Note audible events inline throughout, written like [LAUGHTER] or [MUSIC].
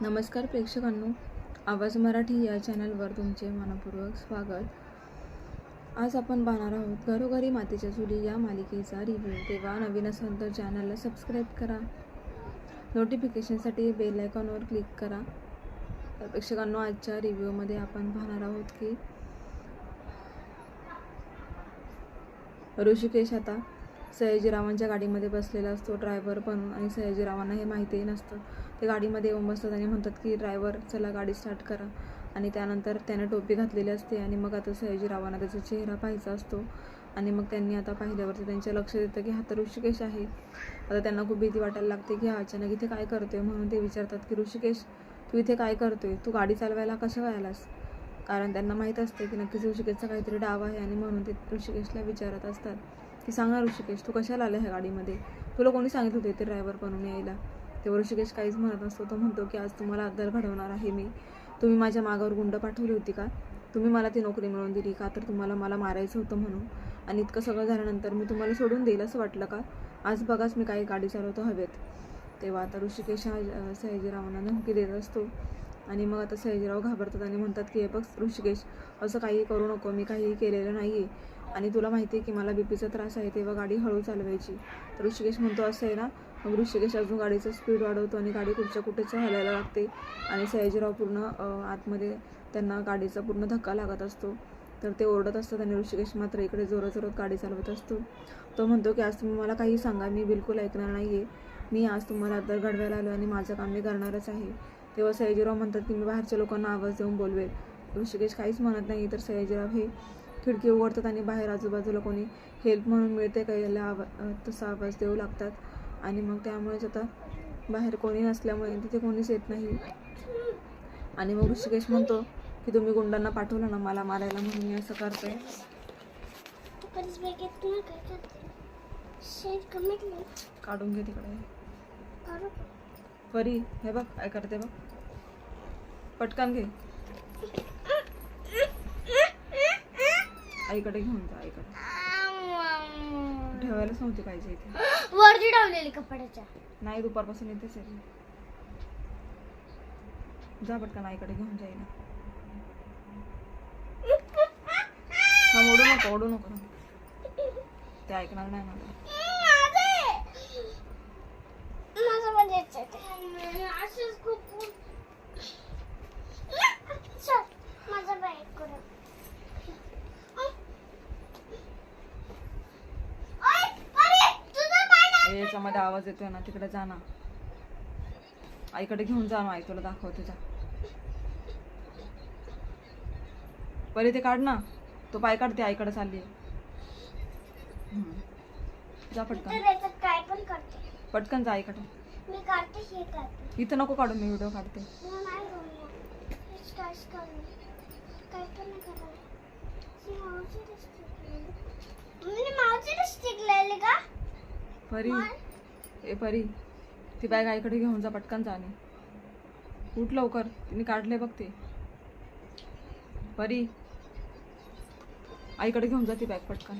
नमस्कार प्रेक्षकांनो आवाज मराठी या चॅनलवर तुमचे मनपूर्वक स्वागत. आज आपण पाहणार आहोत घरोघरी मातीच्या चुली या मालिकेचा रिव्ह्यू तेव्हा नवीन असाल तर चॅनलला सबस्क्राईब करा. नोटिफिकेशनसाठी बेल आयकॉनवर क्लिक करा. तर प्रेक्षकांनो आजच्या रिव्ह्यूमध्ये आपण पाहणार आहोत की ऋषिकेश आता सयाजीरावांच्या गाडीमध्ये बसलेला असतो. ड्रायव्हर पण आणि सयाजीरावांना हे माहितीही नसतं. ते गाडीमध्ये येऊन बसतात आणि म्हणतात की ड्रायव्हर चला गाडी स्टार्ट करा. आणि त्यानंतर त्याने टोपी घातलेली असते आणि मग आता सयाजीरावांना त्याचा चेहरा पाहायचा असतो. आणि मग त्यांनी आता पाहिल्यावरती त्यांच्या लक्ष येतं की हा तर ऋषिकेश आहे. आता त्यांना खूप भीती वाटायला लागते की हा अचानक इथे काय करतोय? म्हणून ते विचारतात की ऋषिकेश तू इथे काय करतोय? तू गाडी चालवायला कसं काय आलास कारण त्यांना माहीत असते की नक्कीच ऋषिकेशचा काहीतरी डाव आहे आणि म्हणून ते ऋषिकेशला विचारत असतात. की सांगा ऋषिकेश तू कशाला आला ह्या गाडीमध्ये? तुला कोणी सांगितलं होते ते ड्रायव्हर बनून यायला? तेव्हा ऋषिकेश काहीच म्हणत नसतो. तो म्हणतो की आज तुम्हाला अद्दल घडवणार आहे मी. तुम्ही माझ्या मागावर गुंड पाठवली होती का? तुम्ही मला ती नोकरी मिळवून दिली का? तर तुम्हाला मला मारायचं होतं म्हणून. आणि इतकं सगळं झाल्यानंतर मी तुम्हाला सोडून देईल असं वाटलं का? आज बघाच मी काही गाडी चालवतो हवेत. तेव्हा आता ऋषिकेश हा सयाजीरावांना धमकी देत असतो. आणि मग आता सयाजीराव घाबरतात आणि म्हणतात की हे बघ ऋषिकेश असं काही करू नको. मी काहीही केलेलं नाही आहे आणि तुला माहिती आहे की मला बीपीचा त्रास आहे तेव्हा गाडी हळू चालवायची. तर ऋषिकेश म्हणतो असं आहे ना? मग ऋषिकेश अजून गाडीचं स्पीड वाढवतो आणि गाडी कुठच्या कुठेच हलायला लागते. आणि सयाजीराव पूर्ण आतमध्ये त्यांना गाडीचा पूर्ण धक्का लागत असतो. तर ते ओरडत असतात आणि ऋषिकेश मात्र इकडे जोरात जोरात गाडी चालवत असतो. तो म्हणतो की आज तुम्ही मला काही सांगा मी बिलकुल ऐकणार नाही आहे मी आज तुम्हाला अद्दल घडवायला आलो आणि माझं काम मी करणारच आहे. तेव्हा सयाजीराव म्हणतात की मी बाहेरच्या लोकांना आवाज देऊन बोलवेल. ऋषिकेश काहीच म्हणत नाही तर सयाजीराव हे खिडकी उघडतात आणि बाहेर आजूबाजूला कोणी हेल्प म्हणून मिळते का याला आवा तसा आवाज देऊ लागतात. आणि मग त्यामुळेच आता बाहेर कोणी नसल्यामुळे तिथे कोणीच येत नाही. आणि मग ऋषिकेश म्हणतो की तुम्ही गुंडांना पाठवलं ना मला मारायला म्हणून मी असं करतोय. करते काढून घे तिकडे. परी हे बघ काय करते बघ. पटकन घे. आईकडे घेऊन जा आईकडे. ठेवायलाच नव्हती पाहिजे इथे. [GASPS] वरती ठेवलेली कपड्याच्या. नाही दुपारपासून इथेच आहे. जा पटकन आईकडे घेऊन जाईल हा [LAUGHS] ओढू नको ओढू नको. ते ऐकणार नाही मला माझं म्हणजे असंच खूप चल माझा बॅग करू ओय, परी, तुझं पाय ना- ए, याच्यामध्ये आवाज येतोय ना तिकडे जा ना. आईकडे घेऊन जा ना आई तुला दाखवते जा. पहिले ते काढ ना. तो पाय काढते आईकडे चालली. जा पटकन. काय पण करते. पटकन जा आईकडे. मी काढते हे काढते इथं नको काढू मी व्हिडिओ काढते. मला नाही. काय पण मावशी. मी लावली का? परी. ए परी ती बॅग आईकडे घेऊन जा पटकन जाणे. उठ लवकर तिने काढले बघ ते. परी आईकडे घेऊन जा ती बॅग पटकन.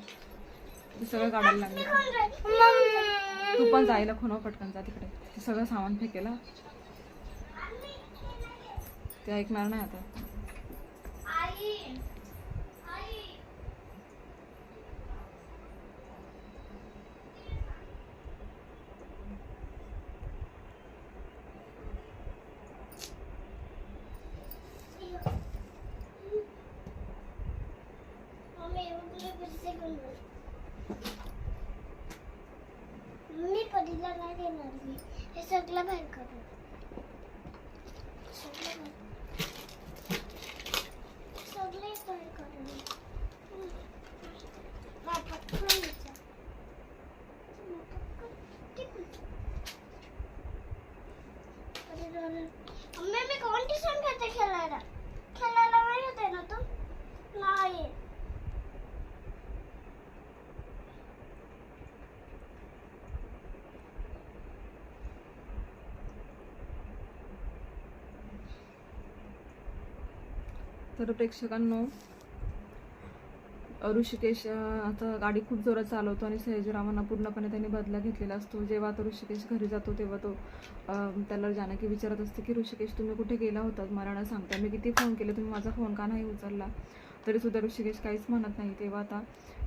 ते सगळं काढायला लागले. तू पण जायला खुनव पटकन जा तिकडे. ते सगळं सामान फेकेला. ते ऐकणार नाही आता आई. आई. मम्मी, उठले पैसे घेऊन जा. मी परीला नाही देणार मी हे सगळं बाहेर करू सगळं बाहेर सगळे बाहेर करू हा, पटकन विचार. अरे झालं. मम्मी मी कोणती सण खेळते खेळायला खेळायला नाही होते ना तू नाही तर प्रेक्षकांनो ऋषिकेश आता गाडी खूप जोरात चालवतो आणि सयाजीरावांना पूर्णपणे त्यांनी बदला घेतलेला असतो. जेव्हा आता ऋषिकेश घरी जातो तेव्हा तो त्याला जानकी विचारत असते की ऋषिकेश तुम्ही कुठे गेला होतात मला सांगता मी किती फोन केले तुम्ही माझा फोन का नाही उचलला? तरी सुद्धा ऋषिकेश काहीच म्हणत नाही. तेव्हा आता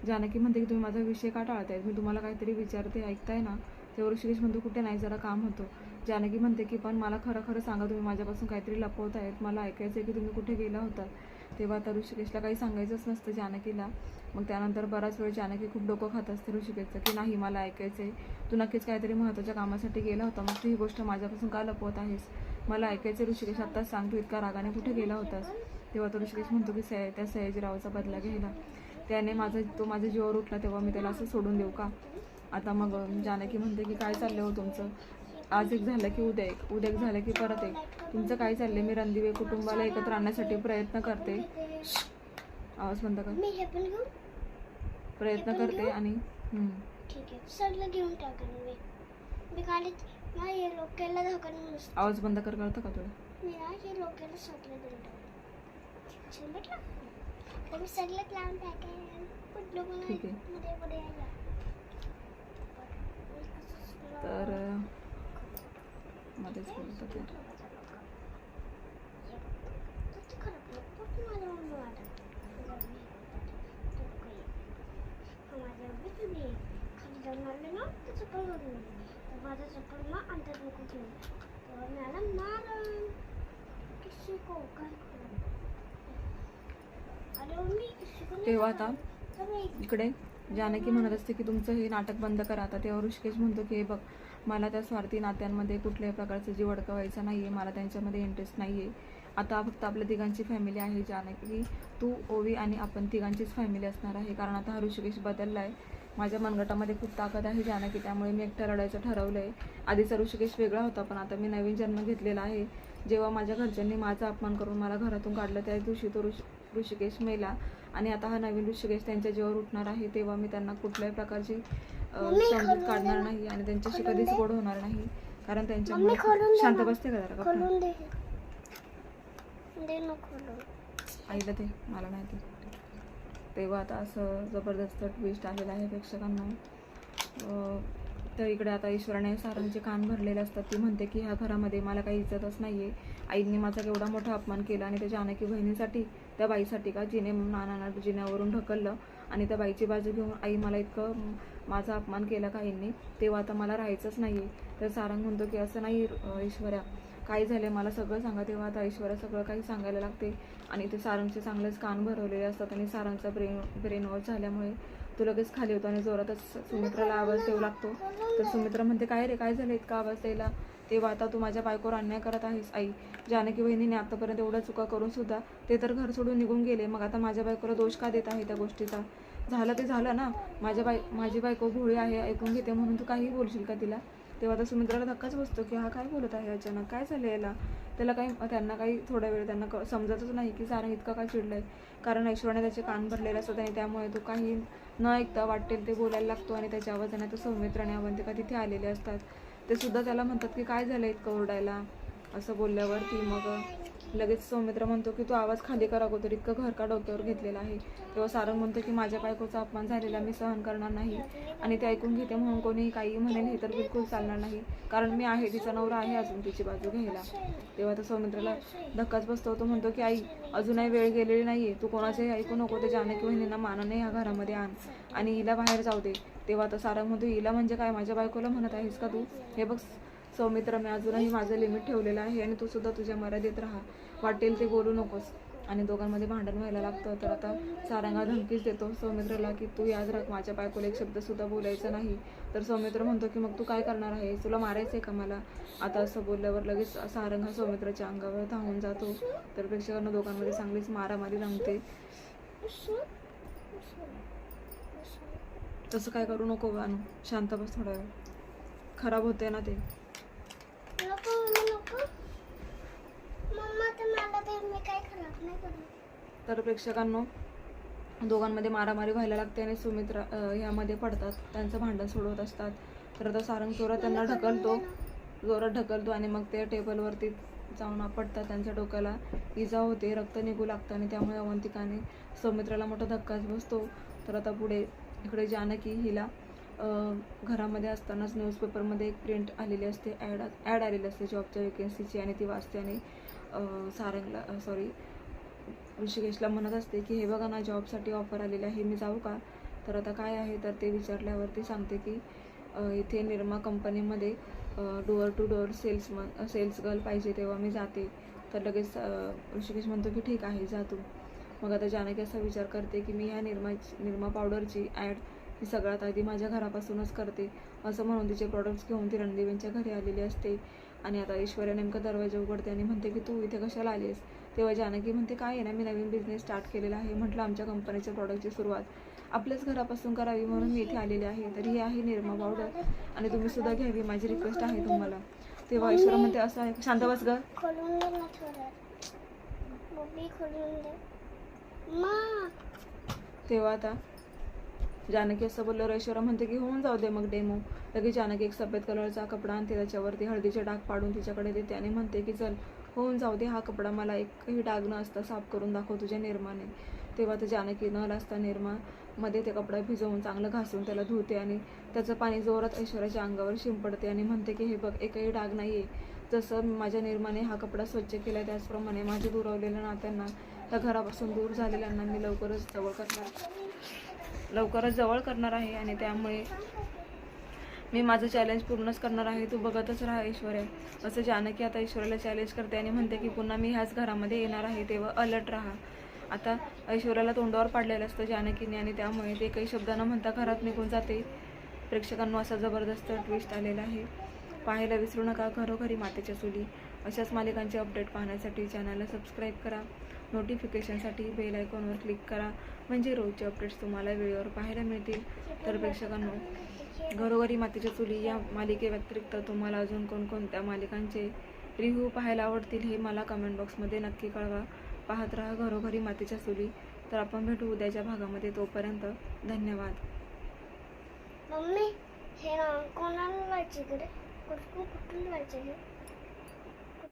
जानकी म्हणते की तुम्ही माझा विषय का टाळताय? मी तुम्हाला काहीतरी विचारते ऐकताय ना? तेव्हा ऋषिकेश म्हणतो कुठे नाही जरा काम होतं. जानकी म्हणते की पण मला खरं खरं सांगा तुम्ही माझ्यापासून काहीतरी लपवत आहेत. मला ऐकायचं आहे की तुम्ही कुठे गेला होता. तेव्हा आता ऋषिकेशला काही सांगायचंच नसतं जानकीला. मग त्यानंतर बराच वेळ जानकी खूप डोकं खात असते ऋषिकेशचं की नाही मला ऐकायचं आहे तू नक्कीच काहीतरी महत्त्वाच्या कामासाठी गेला होता. मग तू ही गोष्ट माझ्यापासून का लपवत आहेस? मला ऐकायचं ऋषिकेश. आत्ताच सांग तू इतका रागाने कुठे गेला होतास? तेव्हा तो ऋषिकेश म्हणतो की सया त्या सयाजीरावाचा बदला घ्यायला. त्याने माझा तो माझ्या जीवावर उठला तेव्हा मी त्याला असं सोडून देऊ का? आता मग जानकी म्हणते की काय चाललं हो तुमचं? आज एक झालं की उद्या एक उद्या एक झालं की परत एक. तुमचं काय चाललंय? मी रणदिवे कुटुंबाला एकत्र आणण्यासाठी प्रयत्न करते. आवाज बंद कर. प्रयत्न करते आणि आवाज बंद कर कळतं का तुला? तर मी सगळं लावून टाकेन कुठलं पण ठीक आहे. मध्ये मध्ये यायला तर अं, मध्येच बोलत होते माझा नको तेव्हा मारण काय? अरे मी आता इकडे जानकी म्हणत असते की तुमचं हे नाटक बंद करा आता तेव्हा ऋषिकेश म्हणतो की हे बघ मला त्या स्वार्थी नात्यांमध्ये कुठल्याही प्रकारचं जीव अडकवायचा नाही आहे मला त्यांच्यामध्ये इंटरेस्ट नाही आहे आता फक्त आपल्या तिघांची फॅमिली आहे ज्याने की तू ओवी आणि आपण तिघांचीच फॅमिली असणार आहे. कारण आता हा ऋषिकेश बदलला आहे माझ्या मनगटामध्ये खूप ताकद आहे जानकी. त्यामुळे मी एकटं रडायचं ठरवलं आहे आधीचा ऋषिकेश वेगळा होता पण आता मी नवीन जन्म घेतलेला आहे. जेव्हा माझ्या घरच्यांनी माझा अपमान करून मला घरातून काढलं त्या दिवशी तो ऋषिकेश मेला. आणि आता हा नवीन ऋषिकेश त्यांच्या जीवावर उठणार आहे तेव्हा मी त्यांना कुठल्याही प्रकारची समजूत काढणार. नाही आणि त्यांच्याशी कधीच. गोड होणार नाही कारण त्यांच्यामुळे शांत. बसते का जरा आईला ते मला नाही ते तेव्हा आता असं जबरदस्त ट्विस्ट आलेलं आहे प्रेक्षकांना. तर इकडे आता ईश्वराने सारंगचे कान भरलेले असतात. ती म्हणते की ह्या घरामध्ये मला काही इज्जतच नाही आहे आईने माझा केवढा मोठा अपमान केला आणि त्या जानकी बहिणीसाठी त्या बाईसाठी का? जिने नाना जिन्यावरून ढकललं आणि त्या बाईची बाजू घेऊन आई मला इतकं माझा अपमान केला काहींनी तेव्हा आता मला राहायचंच नाही आहे तर सारंग म्हणतो की असं नाही अं, काय झालं मला सगळं सांगा. तेव्हा आता ऐश्वर्या सगळं काही सांगायला लागते. आणि ते सारंगचे चांगलेच कान भरवलेले असतात आणि सारंगचा ब्रेन ब्रेन वॉश झाल्यामुळे तो लगेच खाली होतो आणि जोरातच सुमित्राला आवाज देऊ लागतो. तर सुमित्रा म्हणते काय रे काय झालं? इतका आवाज द्यायला? तेव्हा आता तू माझ्या बायकोवर अन्याय करत आहेस आई. जानकी बहिणीने आतापर्यंत एवढ्या चुका करून सुद्धा ते तर घर सोडून निघून गेले. मग आता माझ्या बायकोला दोष का देत आहे त्या गोष्टीचा? झालं ते झालं ना माझ्या बाय माझी बायको भोळी आहे ऐकून घेते म्हणून तू काही बोलशील का तिला? तेव्हा आता सुमित्राला धक्काच बसतो की हा काय बोलत आहे अचानक? काय झालं याला? त्याला काही त्यांना काही थोड्या वेळ त्यांना क- समजतच नाही की सारंग इतका काय चिडलंय. कारण ऐश्वर्याने त्याचे कान भरलेले असतात आणि त्यामुळे तो काही न ऐकता वाटेल ते बोलायला लागतो आणि त्याच्या आवाजाने तो सौमित्र आणि अवंतिका तिथे आलेले असतात. ते सुद्धा त्याला म्हणतात की काय झालं इतकं ओरडायला? असं बोलल्यावरती मग लगेच सौमित्र म्हणतो की तू आवाज खाली करा अगोदर इतकं घर का डोक्यावर घेतलेला आहे. तेव्हा सारंग म्हणतो की माझ्या बायकोचा अपमान झालेला मी सहन करणार नाही आणि ते ऐकून घेते म्हणून कोणी काही म्हणेल हे तर बिलकुल चालणार नाही कारण मी आहे तिचा नवरा आहे अजून तिची बाजू घ्यायला. तेव्हा तर सौमित्राला धक्काच बसतो तो म्हणतो की आई अजूनही वेळ गेलेली नाही आहे तू कोणाचेही ऐकू नको ते जानकी बहिणींना मानाने ह्या घरामध्ये आण आणि हिला बाहेर जाऊ दे. तेव्हा तर सारंग म्हणतो हिला म्हणजे काय माझ्या बायकोला म्हणत आहेस का तू? हे बघ सौमित्र मी अजूनही माझं लिमिट ठेवलेलं आहे आणि तू सुद्धा तुझ्या मर्यादेत राहा. वाटेल ते बोलू नकोस. आणि दोघांमध्ये भांडण व्हायला लागतं तर आता सारंगा धमकीच देतो सौमित्रला की तू याद राख माझ्या बायकोला एक शब्दसुद्धा बोलायचं बोलायचा नाही. तर सौमित्र म्हणतो की मग तू काय करणार आहे? तुला मारायचं आहे का मला? आता असं बोलल्यावर लगेच सारंग हा सौमित्राच्या अंगावर धावून जातो. तर प्रेक्षकांना दोघांमध्ये चांगलीच मारामारी रंगते. तसं काय करू नको गाणू शांत बस थोडा वेळ. खराब होते ना ते नको मम्मी नको मम्मा तर मला ते मी काय खराब नाही करत तर प्रेक्षकांनो दोघांमध्ये मारामारी व्हायला लागते आणि सुमित्रा ह्यामध्ये पडतात. त्यांचं भांडण सोडवत असतात. तर आता सारंग जोरात त्यांना ढकलतो. जोरात ढकलतो आणि मग ते टेबलवरती जाऊन आपटतात. त्यांच्या डोक्याला इजा होते रक्त निघू लागतं आणि त्यामुळे अवंतिकाने सौमित्राला मोठा धक्काच बसतो. तर आता पुढे इकडे जानकी हिला घरामध्ये असतानाच न्यूजपेपरमध्ये एक प्रिंट आलेली असते. ॲड ॲड आलेली असते जॉबच्या वेकेन्सीची आणि ती वाचते आणि सारंगला सॉरी ऋषिकेशला म्हणत असते की हे बघा ना जॉबसाठी ऑफर आलेली आहे मी जाऊ का? तर आता काय आहे तर ते विचारल्यावरती सांगते की इथे निर्मा कंपनीमध्ये डोअर टू डोअर सेल्स म सेल्स गर्ल पाहिजे तेव्हा मी जाते. तर लगेच ऋषिकेश म्हणतो की ठीक आहे जा तू. मग आता जानकी असा विचार करते की मी ह्या निर्मा निर्मा पावडरची ॲड ही सगळ्यात आधी माझ्या घरापासूनच करते. असं म्हणून तिचे प्रॉडक्ट्स घेऊन ती रणदेवींच्या घरी आलेली असते. आणि आता ऐश्वर्या नेमका दरवाजा उघडते आणि म्हणते की तू इथे कशाला आलीस तेव्हा जानकी म्हणते काय आहे ना मी नवीन बिझनेस स्टार्ट केलेला आहे म्हटलं आमच्या कंपनीच्या प्रॉडक्टची सुरुवात. आपल्याच घरापासून करावी म्हणून मी इथे आलेले आहे तर ही आहे निर्मा पावडर आणि तुम्ही सुद्धा घ्यावी माझी रिक्वेस्ट आहे तुम्हाला. तेव्हा ऐश्वर्या म्हणते असं आहे शांत बस ग. खोलून दे ना थोडं. बॉबी खोलून दे. मा. तेव्हा आता जानकी असं बोलल्यावर ऐश्वर्या म्हणते की होऊन जाऊ दे मग डेमो. लगेच जानकी एक सफेद कलरचा कपडा आणते त्याच्यावरती हळदीचे डाग पाडून तिच्याकडे देते आणि म्हणते की चल होऊन जाऊ दे हा कपडा मला एकही डाग न असता साफ करून दाखव तुझ्या निर्माने. तेव्हा तर जानकी न असता निर्मामध्ये ते कपडा भिजवून चांगलं घासून त्याला धुते आणि त्याचं पाणी जोरात ऐश्वर्याच्या अंगावर शिंपडते आणि म्हणते की हे बघ एकही डाग नाही आहे जसं माझ्या निर्माने हा कपडा स्वच्छ केला त्याचप्रमाणे माझ्या दुरावलेल्या नात्यांना त्या घरापासून दूर झालेल्यांना मी लवकरच जवळ करणार. लवकरच जवळ करणार आहे आणि त्यामुळे मी माझं चॅलेंज पूर्णच करणार आहे. तू बघतच राहा ऐश्वर्या. असं जानकी आता ऐश्वर्याला चॅलेंज करते आणि म्हणते की पुन्हा मी ह्याच घरामध्ये येणार आहे. तेव्हा अलर्ट राहा. आता ऐश्वर्याला तोंडावर पाडलेलं असतं जानकीने आणि त्यामुळे ते काही शब्द न म्हणता घरात निघून जाते. प्रेक्षकांना असा जबरदस्त ट्विस्ट आलेला आहे. पाहायला विसरू नका घरोघरी मातेच्या चुली. अशाच मालिकांचे अपडेट पाहण्यासाठी चॅनलला सबस्क्राईब करा. नोटिफिकेशनसाठी बेल आयकॉनवर क्लिक करा. म्हणजे रोजचे अपडेट्स तुम्हाला वेळेवर पाहायला मिळतील. तर प्रेक्षकांनो घरोघरी मातीच्या चुली या मालिकेव्यतिरिक्त तुम्हाला अजून कोणकोणत्या मालिकांचे रिव्ह्यू पाहायला आवडतील हे मला कमेंट बॉक्समध्ये नक्की कळवा. पाहत राहा घरोघरी मातीच्या चुली. तर आपण भेटू उद्याच्या भागामध्ये. तोपर्यंत धन्यवाद. मम्मी हे कोणाला लावायचे कुठून लावायचे